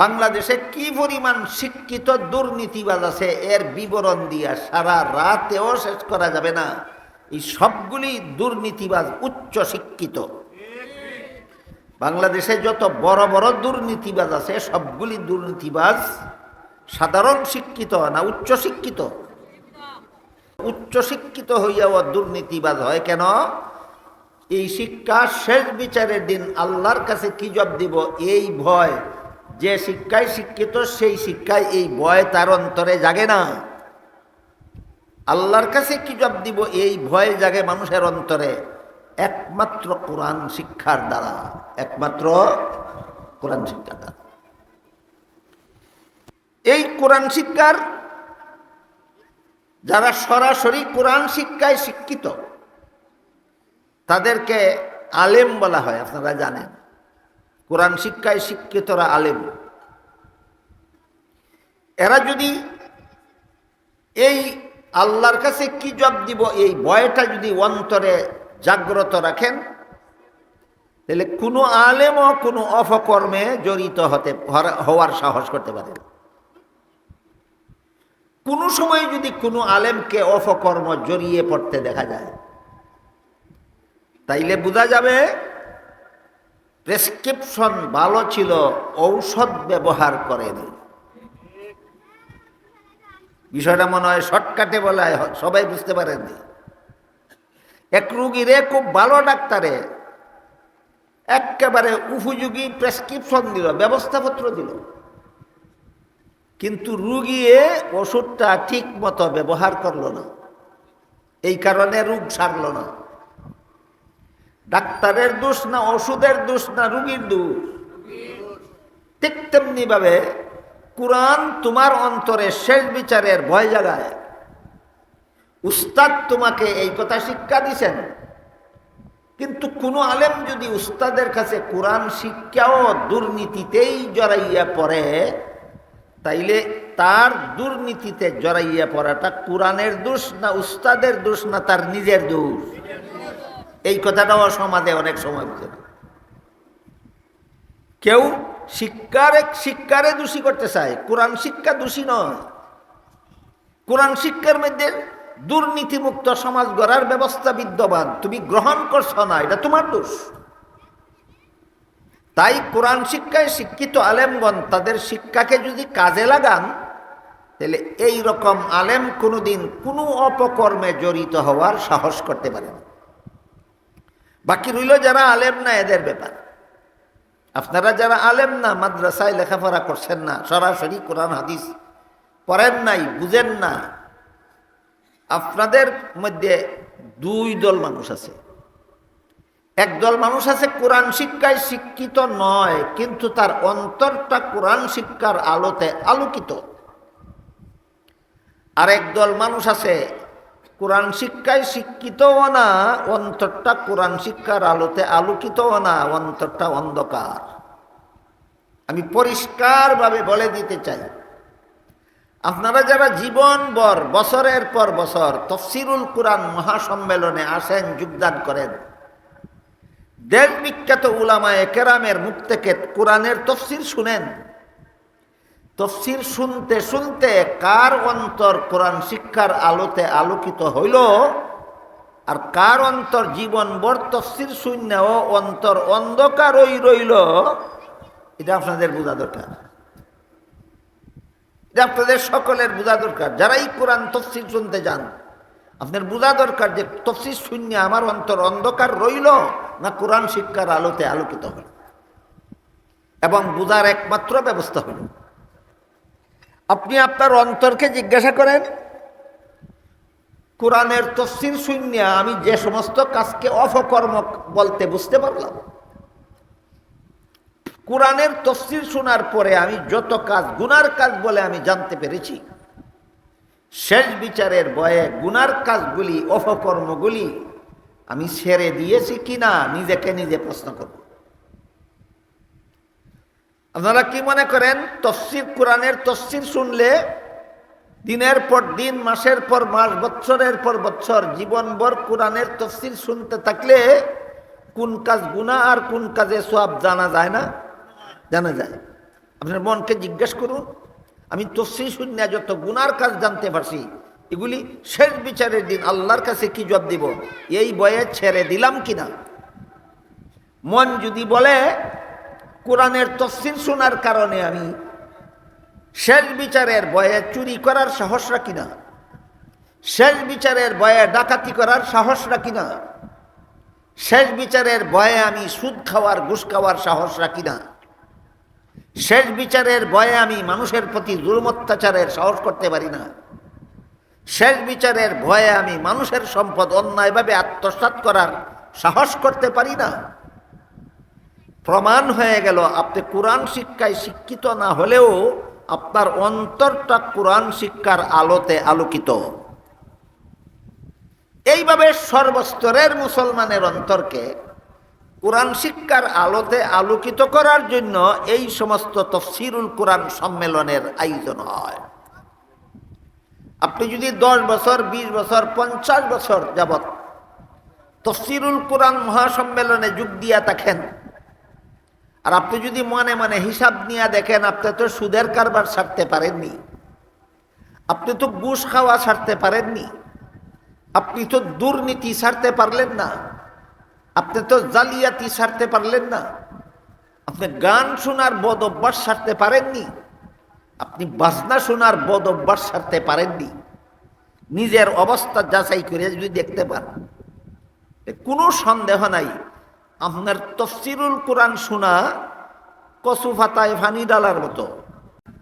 বাংলাদেশে কি পরিমাণ শিক্ষিত দুর্নীতিবাজ আছে, এর বিবরণ দিয়া সারা রাতেও শেষ করা যাবে না। এই সবগুলি দুর্নীতিবাজ, উচ্চ শিক্ষিত। বাংলাদেশে যত বড় বড় দুর্নীতিবাজ আছে, সবগুলি দুর্নীতিবাজ সাধারণ শিক্ষিত না উচ্চ শিক্ষিত? উচ্চ শিক্ষিত হইয়াও দুর্নীতিবাজ হয় কেন? এই শিক্ষা শেষ বিচারের দিন আল্লাহর কাছে কি জব দিব? এই ভয় যে শিক্ষায় শিক্ষিত, সেই শিক্ষায় এই ভয় তার অন্তরে জাগে না। আল্লাহর কাছে কি জব দিব? এই ভয় জাগে মানুষের অন্তরে। একমাত্র কোরআন শিক্ষার দ্বারা, একমাত্র কোরআন শিক্ষার দ্বারা। এই কোরআন শিক্ষার যারা সরাসরি কোরআন শিক্ষায় শিক্ষিত, তাদেরকে আলেম বলা হয়, আপনারা জানেন। কোরআন শিক্ষায় শিক্ষিতরা আলেম। এরা যদি এই আল্লাহর কাছে কি জব দিব, এই ভয়টা যদি অন্তরে জাগ্রত রাখেন, তাহলে কোনো আলেমও কোনো অপকর্মে জড়িত হতে হওয়ার সাহস করতে পারে কোনো সময় যদি কোনো আলেমকে অপকর্ম জড়িয়ে পড়তে দেখা যায়, তাইলে বোঝা যাবে প্রেসক্রিপশন ভালো ছিল, ঔষধ ব্যবহার করেনি। বিষয়টা মনে হয় শর্টকাটে বলা সবাই বুঝতে পারেনি এক রুগীরে খুব ভালো ডাক্তারে একেবারে উপযোগী প্রেসক্রিপশন দিল, ব্যবস্থাপত্র দিল। কিন্তু রুগিয়ে ওষুধটা ঠিক মতো ব্যবহার করল না। এই কারণে রোগ সারল না। ডাক্তারের দোষ না, ওষুধের দোষ না, রুগীর দোষ। ঠিক তেমনি ভাবে কোরআন তোমার অন্তরে শেষ বিচারের ভয় জাগায়। উস্তাদ তোমাকে এই কথা শিক্ষা দিছেন। কিন্তু কোনো আলেম যদি উস্তাদের কাছে কোরআন শিক্ষাও দুর্নীতিতেই জড়াইয়া পড়ে, তাইলে তার দুর্নীতিতে জড়াইয়া পড়াটা কোরআনের দোষ না, উস্তাদের দোষ না, তার নিজের দোষ। এই কথাটাও সমাজে অনেক সময় বুঝে না কেউ শিক্ষার, শিক্ষারে দোষী করতে চায়। কোরআন শিক্ষা দোষী নয়। কোরআন শিক্ষার মধ্যে দুর্নীতিমুক্ত সমাজ গড়ার ব্যবস্থা বিদ্যমান। তুমি গ্রহণ করছ না, এটা তোমার দোষ। তাই কোরআন শিক্ষায় শিক্ষিত আলেমগণ তাদের শিক্ষাকে যদি কাজে লাগান, তাহলে এই রকম আলেম কোনোদিন কোনো অপকর্মে জড়িত হওয়ার সাহস করতে পারে না। বাকি রইল যারা আলেম না, এদের ব্যাপার। আপনারা যারা আলেম না, মাদ্রাসায় লেখাপড়া করছেন না, সরাসরি কোরআন, হাদিস পড়েন নাই, বুঝেন না, আপনাদের মধ্যে দুই দল মানুষ আছে। একদল মানুষ আছে কোরআন শিক্ষায় শিক্ষিত নয়, কিন্তু তার অন্তরটা কোরআন শিক্ষার আলোতে আলোকিত। আর একদল মানুষ আছে কোরআন শিক্ষায় শিক্ষিতও না, অন্তরটা কোরআন শিক্ষার আলোতে আলোকিতও না, অন্তরটা অন্ধকার। আমি পরিষ্কারভাবে বলে দিতে চাই, আপনারা যারা জীবনভর বছরের পর বছর তফসিরুল কোরআন মহাসম্মেলনে আসেন, যোগদান করেন দেশ বিখ্যাত উলামায় কেরামের মুখ থেকে কোরআনের তফসির শুনেন তফসির শুনতে শুনতে কার অন্তর কোরআন শিক্ষার আলোতে আলোকিত হইল? আর কার অন্তর জীবন জীবনভর তফসির শূন্যও অন্তর অন্ধকারই রইল? এটা আপনাদের বোঝা দরকার। এটা আপনাদের সকলের বোঝা দরকার। যারাই কোরআন তফসির শুনতে যান, আপনার বোঝা দরকার যে তফসির শূন্য আমার অন্তর অন্ধকার রইল না কোরআন শিক্ষার আলোতে আলোকিত হল? এবং বোঝার একমাত্র ব্যবস্থা হল আপনি আপনার অন্তরকে জিজ্ঞাসা করেন, কোরআনের তফসির শূন্য আমি যে সমস্ত কাজকে অপকর্ম বলতে বুঝতে পারলাম, কোরআনের তফসির শোনার পরে আমি যত কাজ, গুনার কাজ বলে আমি জানতে পেরেছি, শেষ বিচারের বয়ে গুনার কাজগুলি, অপকর্মগুলি আমি ছেড়ে দিয়েছি কিনা, নিজেকে নিজে প্রশ্ন করব আপনারা কি মনে করেন, তফসির কোরআনের তফসির শুনলে দিনের পর দিন, মাসের পর মাস, বৎসরের পর বৎসর, জীবনভর কোরআনের তফসির শুনতে থাকলে কোন কাজ গুণা আর কোন কাজে সব জানা যায় না? জানা যায়। আপনার মনকে জিজ্ঞেস করুন, আমি তফসি শূন্য যত গুনার কাজ জানতে পারছি, এগুলি শেষ বিচারের দিন আল্লাহর কাছে কি জবাব দিব? এই বয়ে ছেড়ে দিলাম কিনা? মন যদি বলে কোরআনের তফসিল শোনার কারণে আমি শেষ বিচারের বয়ে চুরি করার সাহস রাখি না। শেষ বিচারের বয়ে ডাকাতি করার সাহস রাখি না। শেষ বিচারের ভয়ে আমি সুদ খাওয়ার, ঘুষ খাওয়ার সাহস রাখি না। শেষ বিচারের ভয়ে আমি মানুষের প্রতি জুলম অত্যাচারের সাহস করতে পারি না। শেষ বিচারের ভয়ে আমি মানুষের সম্পদ অন্যায়ভাবে আত্মসাৎ করার সাহস করতে পারি না। প্রমাণ হয়ে গেল, আপনি কোরআন শিক্ষায় শিক্ষিত না হলেও আপনার অন্তরটা কোরআন শিক্ষার আলোতে আলোকিত। এইভাবে সর্বস্তরের মুসলমানের অন্তরকে কোরআন শিক্ষার আলোতে আলোকিত করার জন্য এই সমস্ত তফসিরুল কোরআন সম্মেলনের আয়োজন হয়। আপনি যদি দশ বছর, বিশ বছর, পঞ্চাশ বছর যাবৎ তফসিরুল কোরআন মহাসম্মেলনে যোগ দিয়া থাকেন আর আপনি যদি মনে মনে হিসাব নিয়ে দেখেন, আপনি তো সুদের কারবার ছাড়তে পারেননি। আপনি তো ঘুষ খাওয়া ছাড়তে পারেননি। আপনি তো দুর্নীতি ছাড়তে পারলেন না। আপনি তো জালিয়াতি ছাড়তে পারলেন না। আপনি গান শোনার বদ অভ্যাস ছাড়তে পারেননি। আপনি বাজনা শোনার বদ অভ্যাস ছাড়তে পারেননি। নিজের অবস্থা যাচাই করে যদি দেখতে পান। কোনো সন্দেহ নাই। আপনার তফসিরুল কোরআন শোনা কচু ফাতায় ফানি ডালার মতো।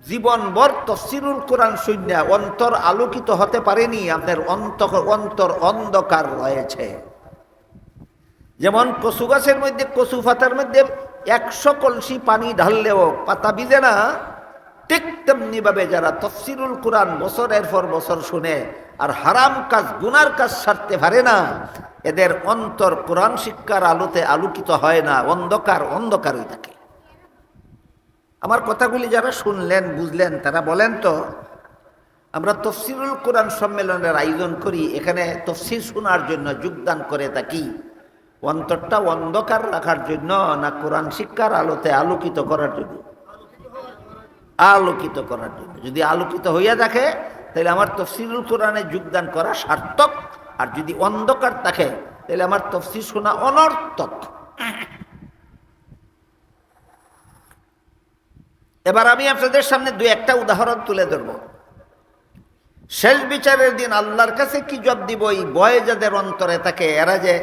জীবনভর তফসিরুল কোরআন শূন্য অন্তর আলোকিত হতে পারেনি, আপনার অন্তর অন্তর অন্ধকার রয়েছে। যেমন কচু গাছের মধ্যে, কচু পাতার মধ্যে একশো কলসি পানি ঢাললেও পাতা ভিজে না, ঠিক তেমনিভাবে যারা তফসিরুল কোরআন বছরের পর বছর শুনে আর হারাম কাজ, গুনার কাজ সারতে পারে না। এদের অন্তর কোরআন শিক্ষার আলোতে আলোকিত হয় না, অন্ধকার অন্ধকার হয়ে থাকে। আমার কথাগুলি যারা শুনলেন, বুঝলেন, তারা বলেন তো, আমরা তফসিরুল কোরআন সম্মেলনের আয়োজন করি, এখানে তফসির শোনার জন্য যোগদান করে থাকি। অন্তরটা অন্ধকার রাখার জন্য না কোরআন শিক্ষার আলোতে আলোকিত করার জন্য? আলোকিত করার জন্য। যদি আলোকিত হইয়া থাকে তাহলে আমার তফসিরুল কোরআনে যোগদান করা সার্থক। আর যদি অন্ধকার থাকে, তাহলে আমার তফসির শোনা অনর্থক। এবার আমি আপনাদের সামনে দু একটা উদাহরণ তুলে ধরব। শেষ বিচারের দিন আল্লাহর কাছে কি জব দিব? এই বয়ে যাদের অন্তরে থাকে, এরা যে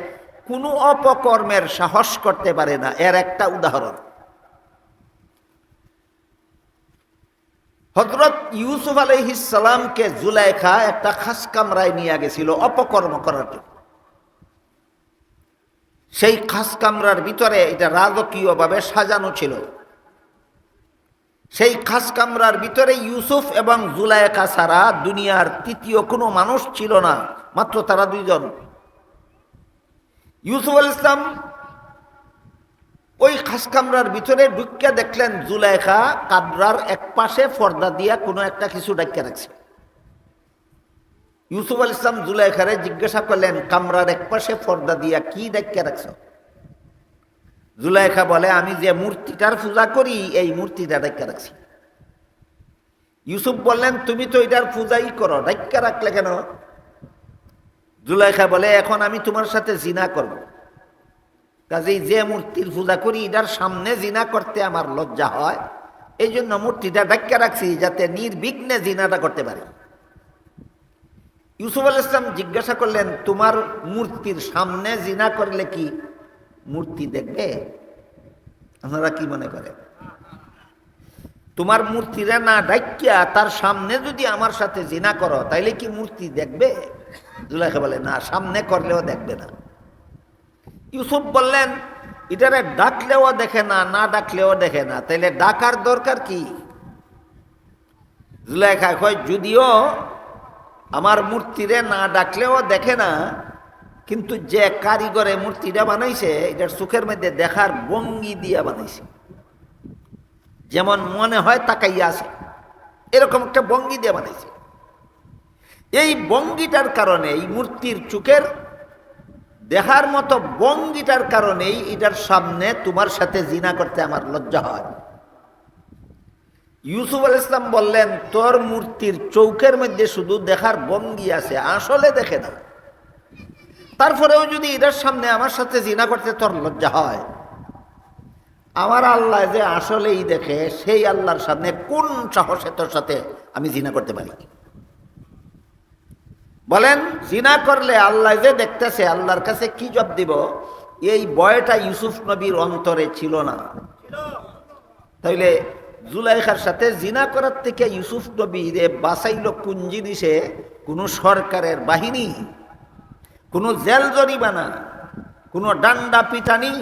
কোনো অপকর্মের সাহস করতে পারে না। এর একটা উদাহরণ। হজরত ইউসুফ আলহিসামকে জুলাইখা একটা খাস কামরায় নিয়ে গেছিল অপকর্ম করার জন্য। সেই খাস কামরার ভিতরে এটা রাজকীয়ভাবে সাজানো ছিল। সেই খাস কামরার ভিতরে ইউসুফ এবং জুলাইকা ছাড়া দুনিয়ার তৃতীয় কোনো মানুষ ছিল না, মাত্র তারা দুইজন। ইউসুফ আল ইসলাম ওই খাস কামরার ভিতরে ঢুকিয়া দেখলেন জুলাইখা কাবরার এক পাশে পর্দা দিয়া কোনো একটা কিছু ডাকিয়া রাখছে। ইউসুফ আল ইসলাম জুলাইখারে জিজ্ঞাসা করলেন, কামরার এক পাশে পর্দা দিয়া কি ডাকিয়া রাখছ? জুলাইখা বলে, আমি যে মূর্তিটার পূজা করি, এই মূর্তিটা ডাক্কা রাখছি। ইউসুফ বললেন, তুমি তো এটার পূজাই করো ডাক্কা রাখলে কেন? জুলাইখা বলে, এখন আমি তোমার সাথে জিনা করব। কাজেই যে মূর্তির পূজা করি, এটার সামনে জিনা করতে আমার লজ্জা হয়। এই জন্য মূর্তিটা ডাক্কা রাখছি যাতে নির্বিঘ্নে জিনাটা করতে পারি। ইউসুফ আল ইসলাম জিজ্ঞাসা করলেন, তোমার মূর্তির সামনে জিনা করলে কি মূর্তি দেখবে? আপনারা কি মনে করেন? তোমার মূর্তিরা না ডাকিয়া তার সামনে যদি আমার সাথে জিনা করো, তাইলে কি মূর্তি দেখবে? জুলাইখা বলে, না, সামনে করলেও দেখবে না। ইউসুফ বললেন, এটারে ডাকলেও দেখে না না ডাকলেও দেখে না। তাইলে ডাকার দরকার কি? জুলাইখা কয়, যদিও আমার মূর্তিরে না ডাকলেও দেখে না, কিন্তু যে কারিগরে মূর্তিটা বানাইছে, এটার চোখের মধ্যে দেখার বঙ্গি দিয়া বানাইছে। যেমন মনে হয় তাকাইয়া আছে, এরকম একটা বঙ্গি দিয়ে বানাইছে। এই বঙ্গিটার কারণে এই মূর্তির চোখের দেখার মতো ভঙ্গিটার কারণেই এটার সামনে তোমার সাথে জিনা করতে আমার লজ্জা হয়। ইউসুফ আল ইসলাম বললেন, তোর মূর্তির চৌকের মধ্যে শুধু দেখার ভঙ্গি আছে, আসলে দেখে না। তারপরেও যদি এটার সামনে আমার সাথে জিনা করতে তোর লজ্জা হয়। আমার আল্লাহ যে আসলেই দেখে, সেই আল্লাহর সামনে কোন সাহসে তোর সাথে আমি জিনা করতে পারি? বলেন, জিনা করলে আল্লাহ যে দেখতেছে, আল্লাহর কাছে কি জব দিব? এই বয়টা ইউসুফ নবীর অন্তরে ছিল না। তাইলে জুলাইখার সাথে জিনা করার থেকে ইউসুফ নবী রে বাঁচাইল কোন জিনিসে? কোনো সরকারের বাহিনী, কোনো জেল জরিমানা, কোনো ডান্ডা পিটানি,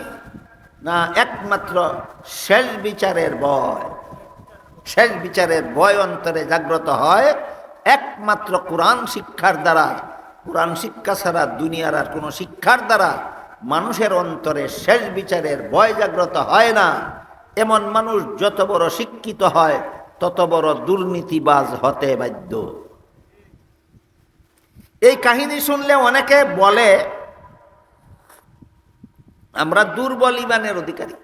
না একমাত্র শেষ বিচারের ভয়? শেষ বিচারের ভয় অন্তরে জাগ্রত হয় একমাত্র কোরআন শিক্ষার দ্বারা, কোরআন শিক্ষা ছাড়া দুনিয়ার আর কোনো শিক্ষার দ্বারা মানুষের অন্তরে শেষ বিচারের ভয় জাগ্রত হয় না। এমন মানুষ যত বড় শিক্ষিত হয়, তত বড় দুর্নীতিবাজ হতে বাধ্য। এই কাহিনী শুনলে অনেকে বলে, আমরা দুর্বল ইমানের অধিকারী।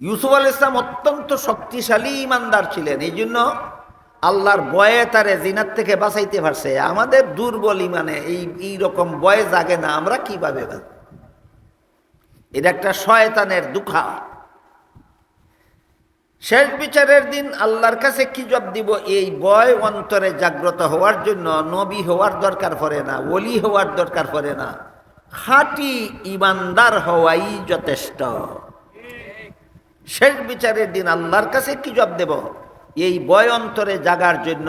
ইউসুফ আল ইসলাম অত্যন্ত শক্তিশালী ইমানদার ছিলেন। এই জন্য আল্লাহর বয়ে তারে জিনার থেকে বাঁচাইতে পারছে। আমাদের দুর্বল ইমানে এই এই রকম বয়ে জাগে না, আমরা কীভাবে? এটা একটা শয়তানের দুঃখা। শেষ বিচারের দিন আল্লাহর কাছে কি জব দিব? এই বয় অন্তরে জাগ্রত হওয়ার জন্য নবী হওয়ার দরকার পড়ে না, ওলি হওয়ার দরকার পড়ে না। খাঁটি ইমানদার হওয়াই যথেষ্ট। শেষ বিচারের দিন আল্লাহর কাছে কি জব দেব? এই বয় অন্তরে জাগার জন্য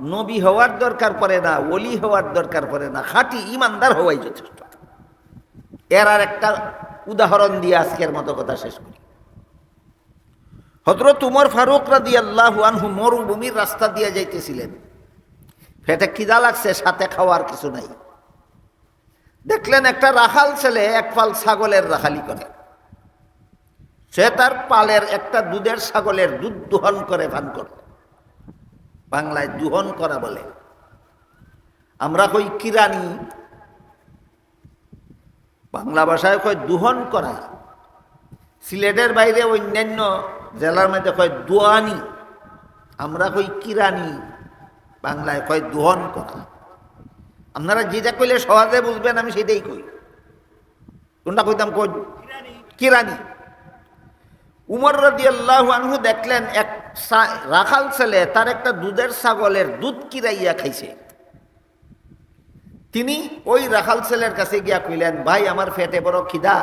নবী হওয়ার দরকার পড়ে না, ওলি হওয়ার দরকার পড়ে না, খাঁটি ইমানদার হওয়াই যথেষ্ট। এর আর একটা উদাহরণ দিয়ে আজকের মতো কথা শেষ করি। হজরত উমর ফারুক রাদি আল্লাহ আনহু মরুভূমির রাস্তা দিয়ে যাইতেছিলেন। ফেটে খিদা লাগছে, সাথে খাওয়ার কিছু নাই। দেখলেন একটা রাখাল ছেলে, এক পাল ছাগলের রাখালি করে। সে তার পালের একটা দুধের ছাগলের দুধ দোহন করে পান করে বাংলায় দুহন করা বলে। আমরা কই কিরানি বাংলা ভাষায় কয় দুহন করা। সিলেটের বাইরে অন্যান্য জেলার মধ্যে কয় দোয়ানি। আমরা কই কিরানি বাংলায় কয় দোহন করা। আপনারা যেটা কইলে সহজে বুঝবেন, আমি সেটাই কই। কোনটা কইতাম কই? কিরানি উমর রদি আল্লাহ আনহু দেখলেন এক রাখাল ছেলে, তার একটা দুধের ছাগলের দুধ কিরাইয়া খাইছে। তিনি ওই রাখাল ছেলের কাছে গিয়া কইলেন, ভাই, আমার ফেটে বড় খিদা।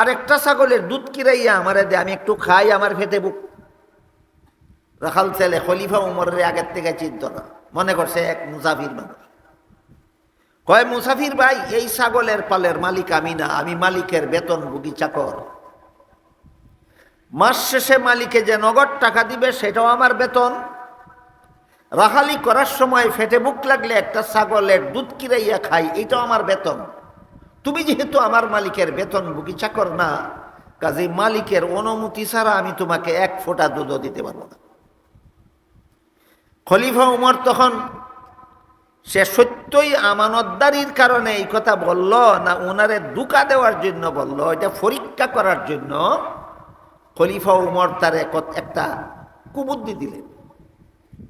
আর একটা ছাগলের দুধ কিরাইয়া আমারে দে, আমি একটু খাই, আমার ফেটে বুক রাখাল ছেলে খলিফা উমরের আগের থেকে চিন্ত না। মনে করছে এক মুসাফির মানুষ কয়, মুসাফির ভাই, এই ছাগলের পালের মালিক আমি না, আমি মালিকের বেতন ভুগি চাকর। মাস শেষে মালিকে যে নগদ টাকা দিবে, সেটাও আমার বেতন। রাহালি করার সময় ফেটে বুক লাগলে একটা ছাগলের দুধ কিরাইয়া খাই, এটাও আমার বেতন। তুমি যেহেতু আমার মালিকের বেতন বুকি চাকর না, কাজে মালিকের অনুমতি ছাড়া আমি তোমাকে এক ফোঁটা দুধও দিতে পারব না। খলিফা উমর তখন সে সত্যই আমানতদারির কারণে এই কথা বলল না ওনারে দুকা দেওয়ার জন্য বলল, এটা পরীক্ষা করার জন্য খলিফা উমর তার এক- একটা কুবুদ্ধি দিলেন।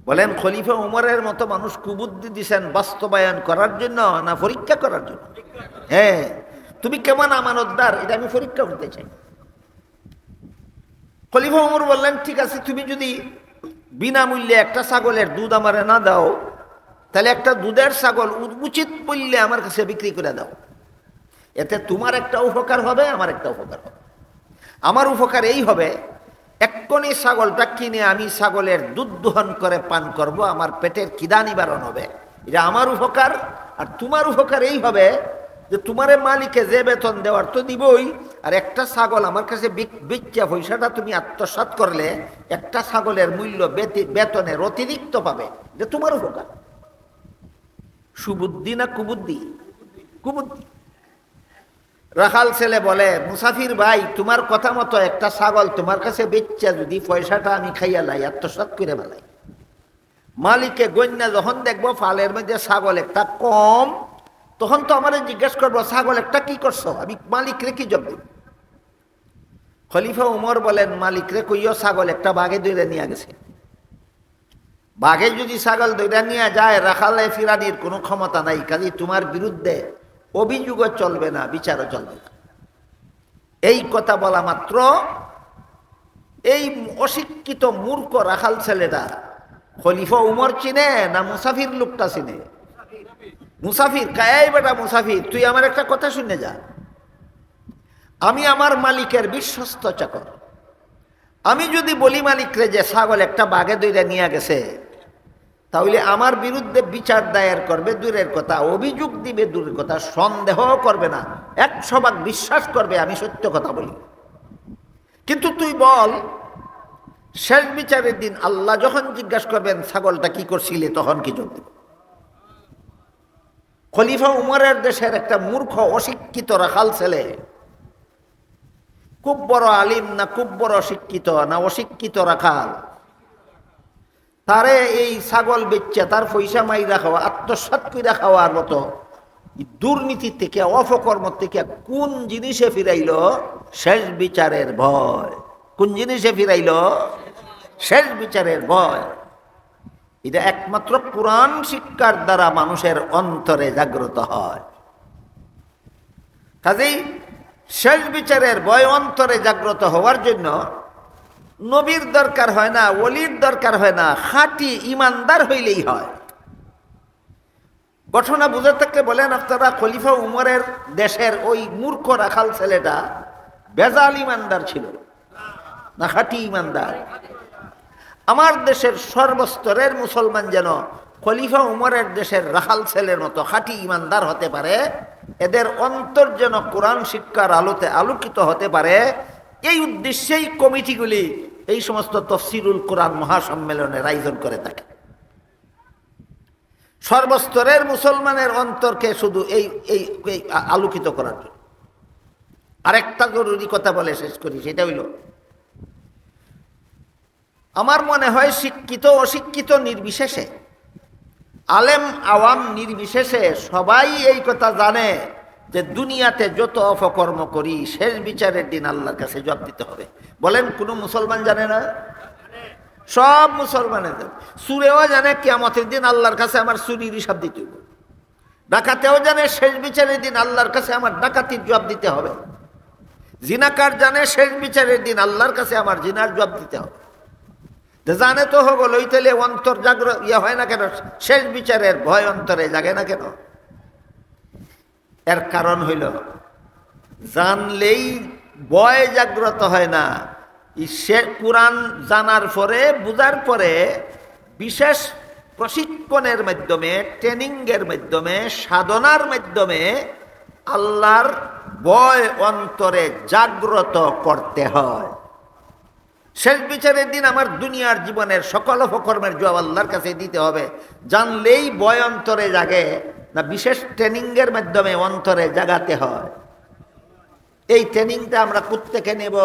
বলেন, খলিফা উমরের মতো মানুষ কুবুদ্ধি দিছেন বাস্তবায়ন করার জন্য না পরীক্ষা করার জন্য? হ্যাঁ তুমি কেমন আমানতদার? এটা আমি পরীক্ষা করতে চাই। খলিফা উমর বললেন, ঠিক আছে, তুমি যদি বিনামূল্যে একটা ছাগলের দুধ আমারে না দাও, তাহলে একটা দুধের ছাগল উচিত মূল্যে আমার কাছে বিক্রি করে দাও। এতে তোমার একটা উপকার হবে, আমার একটা উপকার হবে। আমার উপকার এই হবে এক্ষণি ছাগলটা কিনে আমি ছাগলের দুধ দোহন করে পান করব, আমার পেটের কিদা নিবারণ হবে। এটা আমার উপকার, আর তোমার উপকার এই হবে যে তোমারে মালিকে যে বেতন দেওয়ার তো দিবই, আর একটা ছাগল আমার কাছে বিচ্ছা পয়সাটা তুমি আত্মসাৎ করলে, একটা ছাগলের মূল্য বেতি- বেতনের অতিরিক্ত পাবে। যে তোমার উপকার। সুবুদ্ধি না কুবুদ্ধি? কুবুদ্ধি। রাখাল ছেলে বলে, মুসাফির ভাই, তোমার কথা মতো একটা ছাগল তোমার কাছে বেচ্চা যদি পয়সাটা আমি খাইয়া লাই আত্মসাত করে বেলাই মালিকে গন্যা যখন দেখব ফালের মধ্যে ছাগল একটা কম, তখন তো আমার জিজ্ঞেস করব, ছাগল একটা কি করছ? আমি মালিক রে কি জব দিব? খলিফা উমর বলেন মালিক রে কইও ছাগল একটা বাঘে দইলে নিয়ে গেছে। বাঘে যদি ছাগল দৈরা নিয়ে যায়, রাখালে ফিরানির কোনো ক্ষমতা নাই কাজে তোমার বিরুদ্ধে অভিযোগও চলবে না, বিচারও চলবে না। এই কথা বলা মাত্র এই অশিক্ষিত মূর্খ রাখাল ছেলেটা খলিফা উমর চিনে না মুসাফির লোকটা চিনে? মুসাফির, কায়াই বেটা মুসাফির, তুই আমার একটা কথা শুনে যা। আমি আমার মালিকের বিশ্বস্ত চাকর। আমি যদি বলি মালিকরে যে ছাগল একটা বাঘে দইরা নিয়ে গেছে তাহলে আমার বিরুদ্ধে বিচার দায়ের করবে দূরের কথা, অভিযোগ দিবে দূরের কথা, সন্দেহ করবে না, একশো ভাগ বিশ্বাস করবে, আমি সত্য কথা বলি। কিন্তু তুই বল, শেষ বিচারের দিন আল্লাহ যখন জিজ্ঞাসা করবেন, ছাগলটা কি করছিলে, তখন কি যোগ খলিফা উমরের দেশের একটা মূর্খ, অশিক্ষিত, রাখাল ছেলে। খুব বড় আলিম না খুব বড় শিক্ষিত না অশিক্ষিত, রাখাল। তারে এই ছাগল বেচছে, তার পয়সা মাইরা খাওয়া আত্মসাত কইরা খাওয়ার মতো। দুর্নীতি থেকে, অপকর্ম থেকে কোন জিনিসে ফিরাইল? শেষ বিচারের ভয়। কোন জিনিসে ফিরাইল? শেষ বিচারের ভয়। এটা একমাত্র কোরআন শিক্ষার দ্বারা মানুষের অন্তরে জাগ্রত হয়। কাজেই শেষ বিচারের ভয় অন্তরে জাগ্রত হওয়ার জন্য নবীর দরকার হয় না, ওলির দরকার হয় না, খাঁটি ইমানদার হইলেই হয়। ঘটনা বুঝে থাকলে বলেন, আপনারা খলিফা উমরের দেশের ওই মূর্খ রাখাল ছেলেটা বেজাল ইমানদার ছিল না খাঁটি ইমানদার। আমার দেশের সর্বস্তরের মুসলমান যেন খলিফা উমরের দেশের রাখাল ছেলের মতো খাঁটি ইমানদার হতে পারে, এদের অন্তর যেন কোরআন শিক্ষার আলোতে আলোকিত হতে পারে এই উদ্দেশ্যেই কমিটিগুলি এই সমস্ত তফসিরুল কোরআন মহাসম্মেলনের আয়োজন করে থাকে। সর্বস্তরের মুসলমানের অন্তরকে শুধু এই এই আলোকিত করার জন্য। আরেকটা জরুরি কথা বলে শেষ করি, সেটা হইল, আমার মনে হয় শিক্ষিত অশিক্ষিত নির্বিশেষে, আলেম আওয়াম নির্বিশেষে সবাই এই কথা জানে। যে দুনিয়াতে যত অপকর্ম করি, শেষ বিচারের দিন আল্লাহর কাছে জবাব দিতে হবে। বলেন, কোনো মুসলমান জানে না? সব মুসলমানের সুরেও জানে কেমতের দিন আল্লাহর কাছে আমার চুরির হিসাব দিতে হবে। ডাকাতেও জানে, শেষ বিচারের দিন আল্লাহর কাছে আমার ডাকাতির জবাব দিতে হবে। জিনাকার জানে, শেষ বিচারের দিন আল্লাহর কাছে আমার জিনার জবাব দিতে হবে। জানে তো হব লইতেলে অন্তর জাগ্র ইয়ে হয় না কেন? শেষ বিচারের ভয় অন্তরে জাগে না কেন? এর কারণ হইল, জানলেই বয় জাগ্রত হয় না। সে কোরআন জানার পরে, বুঝার পরে বিশেষ প্রশিক্ষণের মাধ্যমে, ট্রেনিংয়ের মাধ্যমে, সাধনার মাধ্যমে আল্লাহর বয় অন্তরে জাগ্রত করতে হয়। শেষ বিচারের দিন আমার দুনিয়ার জীবনের সকল অপকর্মের জবাব আল্লাহর কাছে দিতে হবে। জানলেই বয় অন্তরে জাগে। না, বিশেষ ট্রেনিংয়ের মাধ্যমে অন্তরে জাগাতে হয়। এই ট্রেনিংটা আমরা প্রত্যেকে নেব।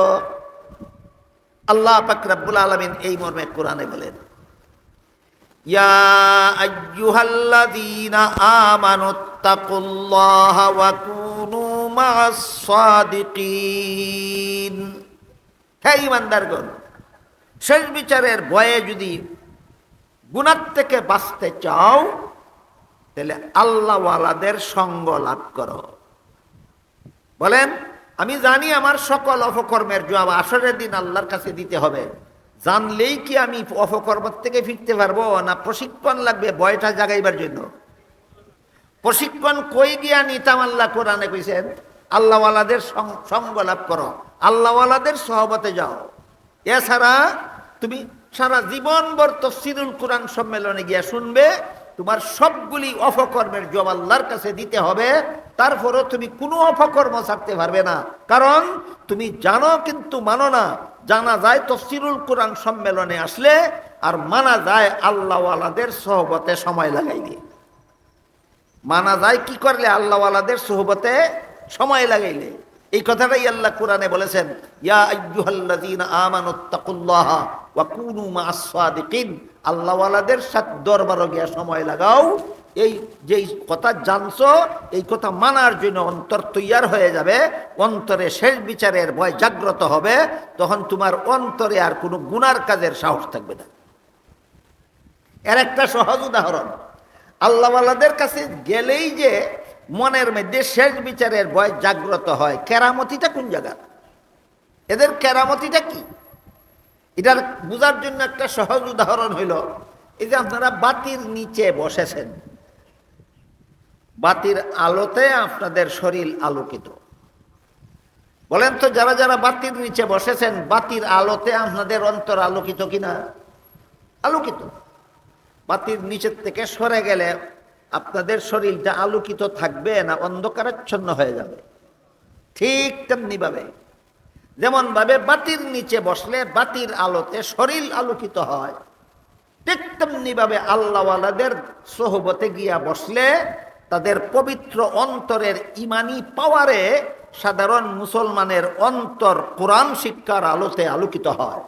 আল্লাহ পাকরাবুল আলমিন এই মর্মে কোরআনে বলেন শেষ বিচারের ভয়ে যদি গুণার থেকে বাঁচতে চাও তাহলে আল্লাহওয়ালাদের সঙ্গ লাভ করো। বলেন, আমি জানি আমার সকল অপকর্মের জবাব আসরের দিন আল্লাহর কাছে দিতে হবে। জানলেই কি আমি অপকর্ম থেকে ফিরতে পারব না প্রশিক্ষণ লাগবে ভয়টা জাগাইবার জন্য? প্রশিক্ষণ কই গিয়া নিতাম আল্লাহ কোরআনে কইছেন? আল্লাহওয়ালাদের সঙ্গ লাভ করো। আল্লাহওয়ালাদের সহবতে যাও। এছাড়া তুমি সারা জীবনভর তফসিরুল কোরআন সম্মেলনে গিয়া শুনবে তোমার সবগুলি অপকর্মের জব আল্লাহর কাছে দিতে হবে, তারপরও তুমি কোনো অপকর্ম ছাড়তে পারবে না। কারণ তুমি জানো কিন্তু মানো না, জানা যায় তফসিরুল কোরআন সম্মেলনে আসলে আর মানা যায় আল্লাহওয়ালাদের সহবতে সময় লাগাইলে। মানা যায় কি করলে আল্লাহওয়ালাদের সহবতে সময় লাগাইলে? এই কথাটাই আল্লাহ কোরআনে বলেছেন, ইয়া আমানুত্তাকুল্লাহ ওয়া কুনু মা'আস সাদিকিন আল্লাহওয়ালাদের সাথে দরবারে গিয়া সময় লাগাও। এই যে কথা জানছো, এই কথা মানার জন্য অন্তর তৈয়ার হয়ে যাবে, অন্তরে শেষ বিচারের ভয় জাগ্রত হবে, তখন তোমার অন্তরে আর কোনো গুনার কাজের সাহস থাকবে না। এর একটা সহজ উদাহরণ, আল্লাহওয়ালাদের কাছে গেলেই যে মনের মধ্যে শেষ বিচারের ভয় জাগ্রত হয়, কেরামতিটা কোন জায়গা এদের কেরামতিটা কি? এটার বোঝার জন্য একটা সহজ উদাহরণ হইল, এই যে আপনারা বাতির নিচে বসেছেন, বাতির আলোতে আপনাদের শরীর আলোকিত। বলেন তো, যারা যারা বাতির নিচে বসেছেন, বাতির আলোতে আপনাদের অন্তর আলোকিত কিনা? আলোকিত। বাতির নিচের থেকে সরে গেলে আপনাদের শরীরটা আলোকিত থাকবে না, অন্ধকারাচ্ছন্ন হয়ে যাবে। ঠিক তেমনি ভাবে যেমন ভাবে বাতির নিচে বসলে বাতির আলোতে শরীর আলোকিত হয়, ঠিক তেমনি ভাবে আল্লাহওয়ালাদের সোহবতে গিয়া বসলে তাদের পবিত্র অন্তরের ইমানি পাওয়ারে সাধারণ মুসলমানের অন্তর কোরআন শিক্ষার আলোতে আলোকিত হয়।